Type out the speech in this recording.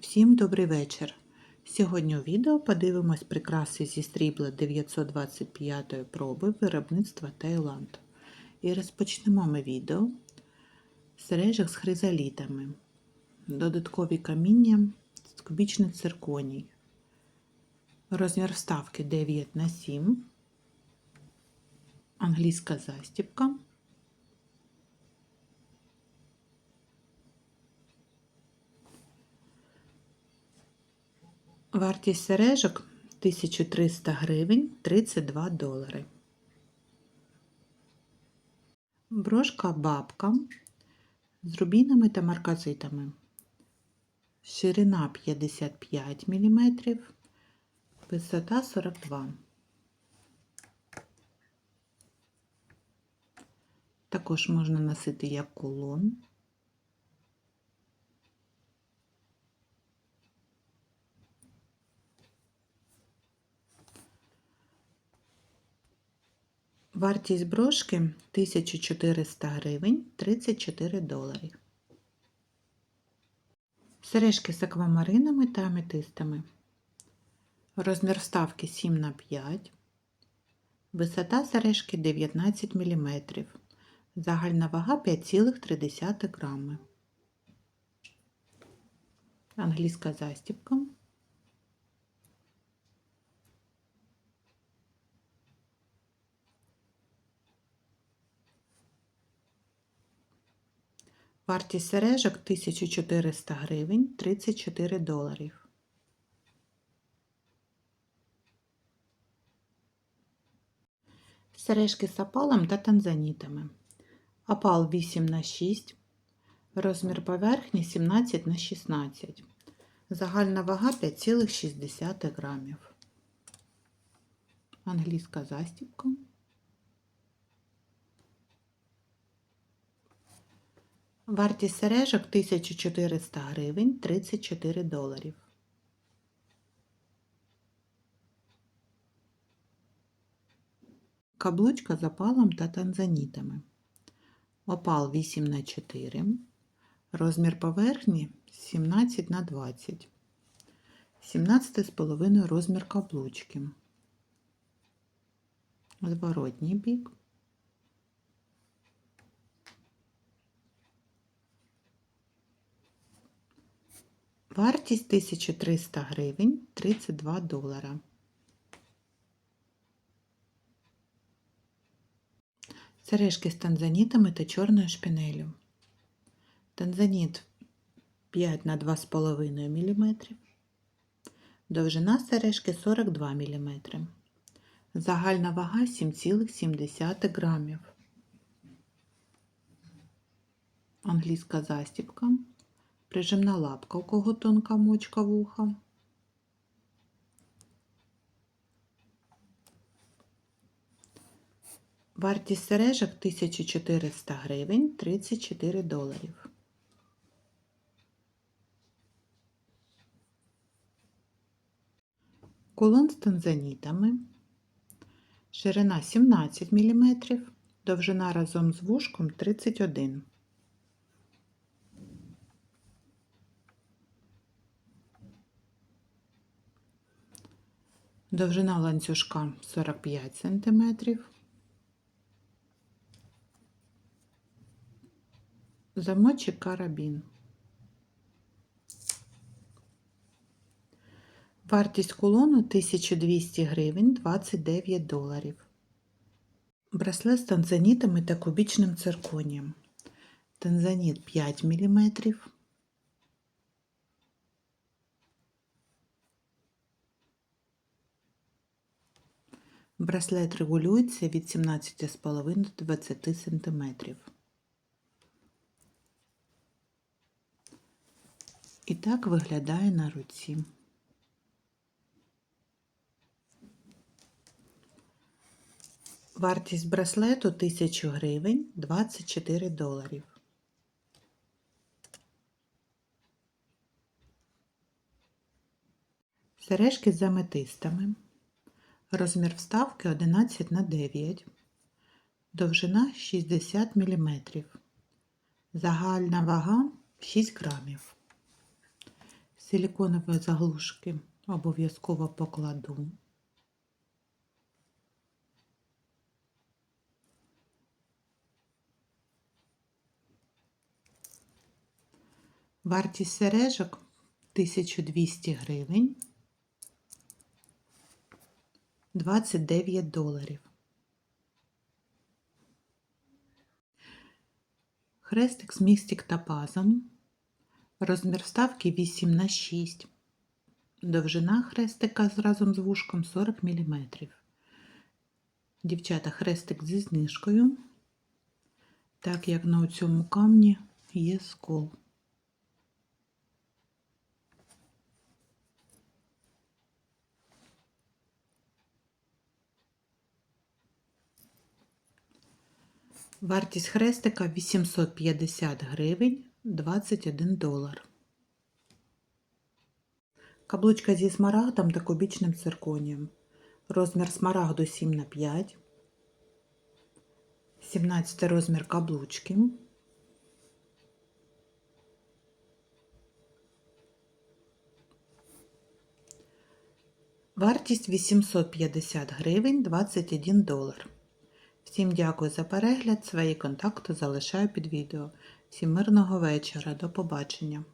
Всім добрий вечір. Сьогодні у відео подивимось прикраси зі срібла 925 проби виробництва Таїланд. І розпочнемо ми відео з сережок з хризалітами, додаткові каміння з кубічних цирконій. Розмір вставки 9 на 7, англійська застібка. Вартість сережок 1300 гривень 32 долари. Брошка бабка з рубінами та марказитами. Ширина 55 мм, висота 42 Також можна носити як кулон. Вартість брошки 1400 гривень 34 долари. Сережки з аквамаринами та аметистами. Розмір вставки 7 на 5 Висота сережки 19 мм. Загальна вага 5,3 грами. Англійська застібка. Вартість сережок 1400 гривень 34 доларів. Сережки з опалом та танзанітами. Опал 8 на 6 розмір поверхні 17 на 16 Загальна вага 5,6 грамів. Англійська застібка. Вартість сережок 1400 гривень 34 доларів. Каблучка з опалом та танзанітами. Опал 8 на 4 Розмір поверхні 17 на 20 17,5 розмір каблучки. Зворотній бік. Вартість 1300 гривень 32 долара. Сережки з танзанітами та чорною шпинелю. Танзаніт 5 на 2,5 мм. Довжина сережки 42 мм. Загальна вага 7,7 грамів. Англійська застібка. Прижимна лапка, у кого тонка мочка вуха. Вартість сережок 1400 гривень 34 доларів. Кулон з танзанітами. Ширина 17 мм, довжина разом з вушком 31 мм. Довжина ланцюжка 45 см. Замочок карабін. Вартість кулону 1200 гривень 29 доларів. Браслет з танзанітами та кубічним цирконієм. Танзаніт 5 мм. Браслет регулюється від 17,5 до 20 см. І так виглядає на руці. Вартість браслету 1000 гривень 24 доларів. Сережки з аметистами. Розмір вставки 11 на 9, довжина 60 мм, загальна вага 6 грамів. Силіконові заглушки обов'язково покладу. Вартість сережок 1200 гривень. 29 доларів. Хрестик з містик топазом. Розмір вставки 8 на 6. Довжина хрестика разом з вушком 40 мм. Дівчата, хрестик зі знижкою, так як на цьому камні є скол. Вартість хрестика 850 гривень 21 долар. Каблучка зі смарагдом та кубічним цирконієм. Розмір смарагду 7 на 5. 17 розмір каблучки. Вартість 850 гривень 21 долар. Всім дякую за перегляд. Свої контакти залишаю під відео. Всім мирного вечора. До побачення.